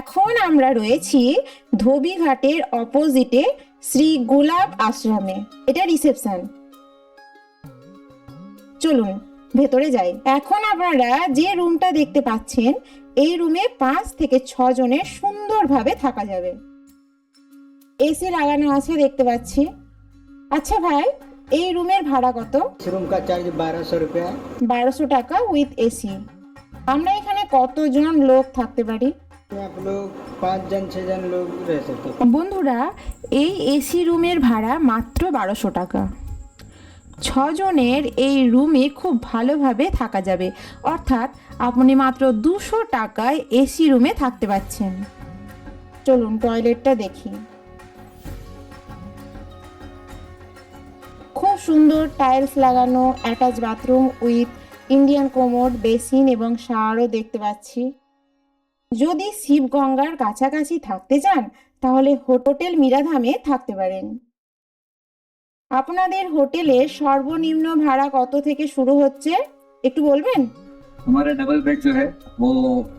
এখন আমরা রয়েছি ধোবিঘাটের অপোজিটে শ্রী গোলাপ আশ্রমে। এটা রিসেপশন। চলুন ভেতরে যাই। এখন আপনারা যে রুমটা দেখতে পাচ্ছেন এই রুমে পাঁচ থেকে ছজনের সুন্দরভাবে থাকা যাবে। এসি লাগানো আছে দেখতে পাচ্ছি। আচ্ছা ভাই এই রুমের ভাড়া কত? রুম কা চার্জ বারোশো রুপিয়া। বারোশো টাকা উইথ এসি। আমরা এখানে কতজন লোক থাকতে পারি? বন্ধুরা, এই এসি রুমের ভাড়া মাত্র বারোশো টাকা। ছজনের এই রুমে খুব ভালোভাবে থাকা যাবে। অর্থাৎ আপনি মাত্র দুশো টাকায় এসি রুমে থাকতে পাচ্ছেন। চলুন টয়লেটটা দেখি। খুব সুন্দর টাইলস লাগানো, attach bathroom with Indian commode, basin এবং শাওয়ারও দেখতে পাচ্ছি। যদি শিবগঙ্গার কাছাকাছি থাকতে চান তাহলে হোটেল মিরাধামে থাকতে পারেন আপনাদের হোটেলে সর্বনিম্ন ভাড়া কত থেকে শুরু হচ্ছে একটু বলবেন हमारा डबल बेड जो है वो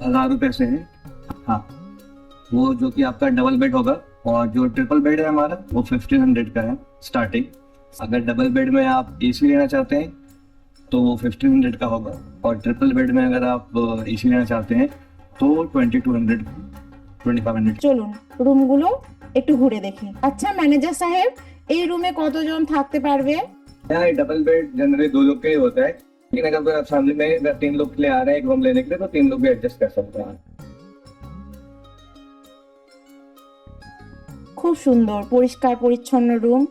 हजार रुपए से है हाँ वो जो कि आपका डबल बेड होगा और जो ट्रिपल बेड है हमारा वो फिफ्टीन हंड्रेड का है स्टार्टिंग अगर डबल बेड में आप एसी लेना चाहते हैं तो वो फिफ्टीन हंड्रेड का होगा और ट्रिपल बेड में अगर आप एसी लेना चाहते हैं तो twenty two hundred twenty five hundred চলুন রুমগুলো একটু ঘুরে দেখি আচ্ছা ম্যানেজার সাহেব এই রুমে কতজন থাকতে পারবে यहाँ डबल बेड जनरली दो लोग का ही होता है लेकिन अगर कोई आप फैमिली में अगर तीन लोग के लिए आ रहे हैं एक रूम लेने के लिए तो तीन लोग भी एडजस्ट कर सकते हैं খুব সুন্দর পরিষ্কার পরিচ্ছন্ন রুম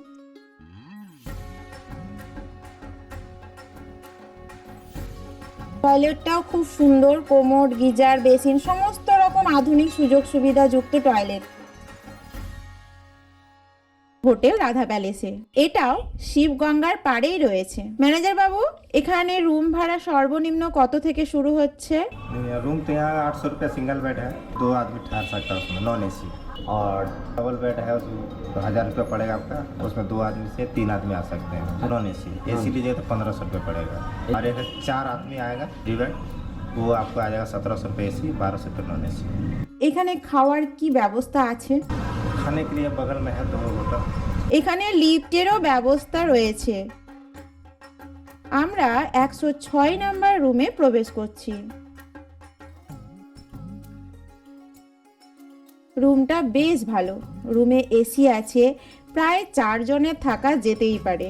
টয়লেটটাও খুব সুন্দর কোমর গিজার বেসিন সমস্ত রকম আধুনিক সুযোগ সুবিধা যুক্ত টয়লেট হোটেল রাধা প্যালেসে এটাও শিবগঙ্গার পাড়েই রয়েছে ম্যানেজার বাবু এখানে রুম ভাড়া সর্বনিম্ন কত থেকে শুরু হচ্ছে रूम तो यहाँ आठ सौ रुपया सिंगल बेड है दो आदमी ठहर सकता है उसमें नॉन एसी और डबल बेड है उसमें तो हज़ार रुपया पड़ेगा आपका उसमें दो आदमी से तीन आदमी आ सकते हैं नॉन एसी एसी लीजिए तो पंद्रह सौ रुपये पड़ेगा और एक चार आदमी आएगा डी बेड वो आपको आ जाएगा सत्रह सौ रुपये ए सी बारह सौ रुपये नॉन ए सी এখানে খাওয়ার কি ব্যবস্থা আছে खाने के लिए बगल में है दो होटल এখানে লিফটেরও ব্যবস্থা রয়েছে আমরা একশো ছয় নাম্বার রুমে প্রবেশ করছি রুমটা বেশ ভালো রুমে এসি আছে প্রায় চারজনের থাকা যেতেই পারে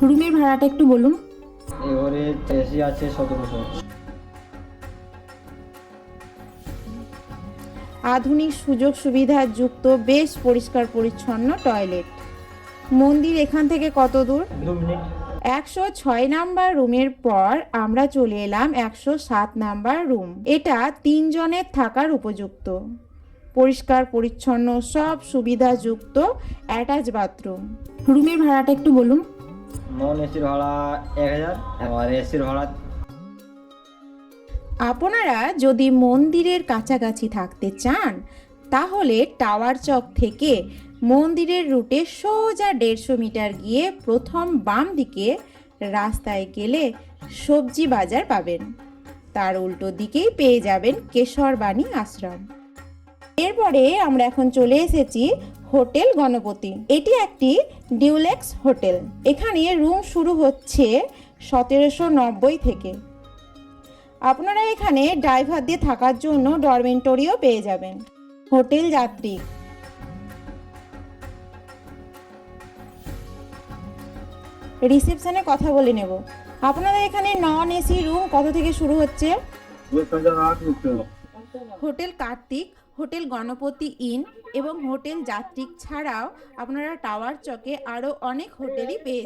রুমের ভাড়াটা একটু বলুন एवरेज एसी আছে সতেরোশো আধুনিক সুযোগ সুবিধা যুক্ত বেশ পরিষ্কার পরিচ্ছন্ন টয়লেট। মন্দির এখান থেকে কত দূর? একশো ছয় নাম্বার রুমের পর আমরা চলে এলাম একশো সাত নাম্বার রুম। এটা তিনজনের থাকার উপযুক্ত। পরিষ্কার পরিচ্ছন্ন সব সুবিধাযুক্ত অ্যাটাচ বাথরুম। রুমের ভাড়াটা একটু বলুন। নন এসির ভাড়া এক হাজার আর এসির ভাড়া আপনারা যদি মন্দিরের কাছাকাছি থাকতে চান, তাহলে টাওয়ার চক থেকে মন্দিরের রুটে সোজা দেড়শো মিটার গিয়ে প্রথম বাম দিকে রাস্তায় গেলে সবজি বাজার পাবেন। তার উল্টো দিকেই পেয়ে যাবেন কেশরবাণী আশ্রম। এরপরে আমরা এখন চলে এসেছি হোটেল গণপতি। এটি একটি ডিউলেক্স হোটেল। এখানে রুম শুরু হচ্ছে সতেরোশো নব্বই থেকে। আপনারা এখানে ড্রাইভার দিয়ে থাকার জন্য ডরমেন্টরিও পেয়ে যাবেন। হোটেল যাত্রী। রিসেপশনে কথা বলে নেব। আপনাদের এখানে নন এসি রুম কত থেকে শুরু হচ্ছে? Hotel Kartik, hotel Ganapati inn এবং হোটেল যাত্রিক ছাড়াও আপনারা টাওয়ার চকে আরও অনেক হোটেলই পেয়ে